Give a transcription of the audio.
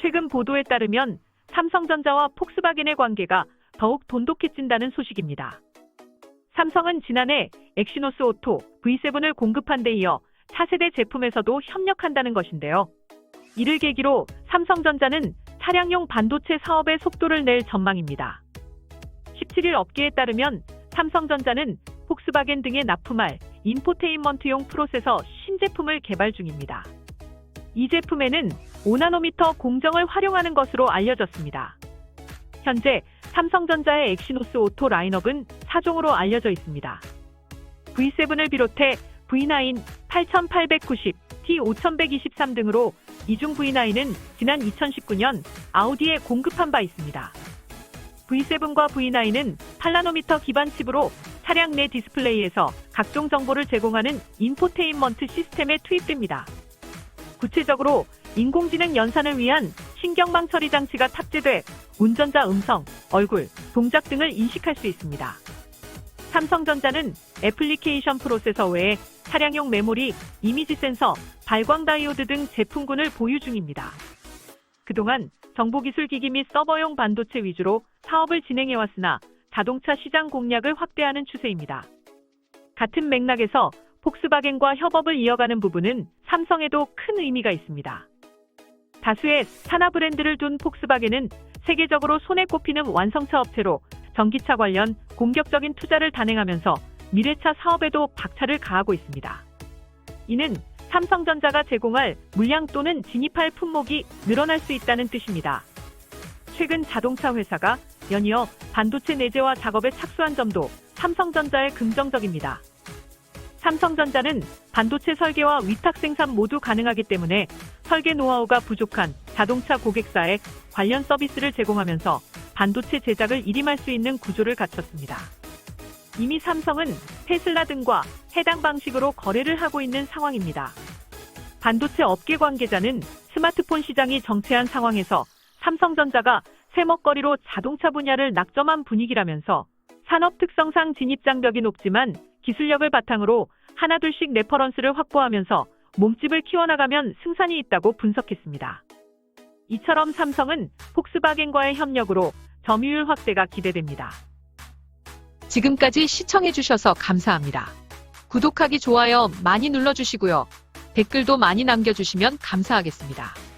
최근 보도에 따르면 삼성전자와 폭스바겐의 관계가 더욱 돈독해진다는 소식입니다. 삼성은 지난해 엑시노스 오토 V7을 공급한 데 이어 차세대 제품에서도 협력한다는 것인데요. 이를 계기로 삼성전자는 차량용 반도체 사업의 속도를 낼 전망입니다. 17일 업계에 따르면 삼성전자는 폭스바겐 등에 납품할 인포테인먼트용 프로세서 신제품을 개발 중입니다. 이 제품에는 5나노미터 공정을 활용하는 것으로 알려졌습니다. 현재 삼성전자의 엑시노스 오토 라인업은 4종으로 알려져 있습니다. V7을 비롯해 V9, 8890, T5123 등으로 이중 V9은 지난 2019년 아우디에 공급한 바 있습니다. V7과 V9은 8나노미터 기반 칩으로 차량 내 디스플레이에서 각종 정보를 제공하는 인포테인먼트 시스템에 투입됩니다. 구체적으로 인공지능 연산을 위한 신경망 처리 장치가 탑재돼 운전자 음성, 얼굴, 동작 등을 인식할 수 있습니다. 삼성전자는 애플리케이션 프로세서 외에 차량용 메모리, 이미지 센서, 발광 다이오드 등 제품군을 보유 중입니다. 그동안 정보기술기기 및 서버용 반도체 위주로 사업을 진행해왔으나 자동차 시장 공략을 확대하는 추세입니다. 같은 맥락에서 폭스바겐과 협업을 이어가는 부분은 삼성에도 큰 의미가 있습니다. 다수의 산하 브랜드를 둔 폭스바겐은 세계적으로 손에 꼽히는 완성차 업체로 전기차 관련 공격적인 투자를 단행하면서 미래차 사업에도 박차를 가하고 있습니다. 이는 삼성전자가 제공할 물량 또는 진입할 품목이 늘어날 수 있다는 뜻입니다. 최근 자동차 회사가 연이어 반도체 내재화 작업에 착수한 점도 삼성전자에 긍정적입니다. 삼성전자는 반도체 설계와 위탁 생산 모두 가능하기 때문에 설계 노하우가 부족한 자동차 고객사에 관련 서비스를 제공하면서 반도체 제작을 일임할 수 있는 구조를 갖췄습니다. 이미 삼성은 테슬라 등과 해당 방식으로 거래를 하고 있는 상황입니다. 반도체 업계 관계자는 스마트폰 시장이 정체한 상황에서 삼성전자가 새먹거리로 자동차 분야를 낙점한 분위기라면서 산업 특성상 진입 장벽이 높지만 기술력을 바탕으로 하나둘씩 레퍼런스를 확보하면서 몸집을 키워나가면 승산이 있다고 분석했습니다. 이처럼 삼성은 폭스바겐과의 협력으로 점유율 확대가 기대됩니다. 지금까지 시청해주셔서 감사합니다. 구독하기, 좋아요 많이 눌러주시고요. 댓글도 많이 남겨주시면 감사하겠습니다.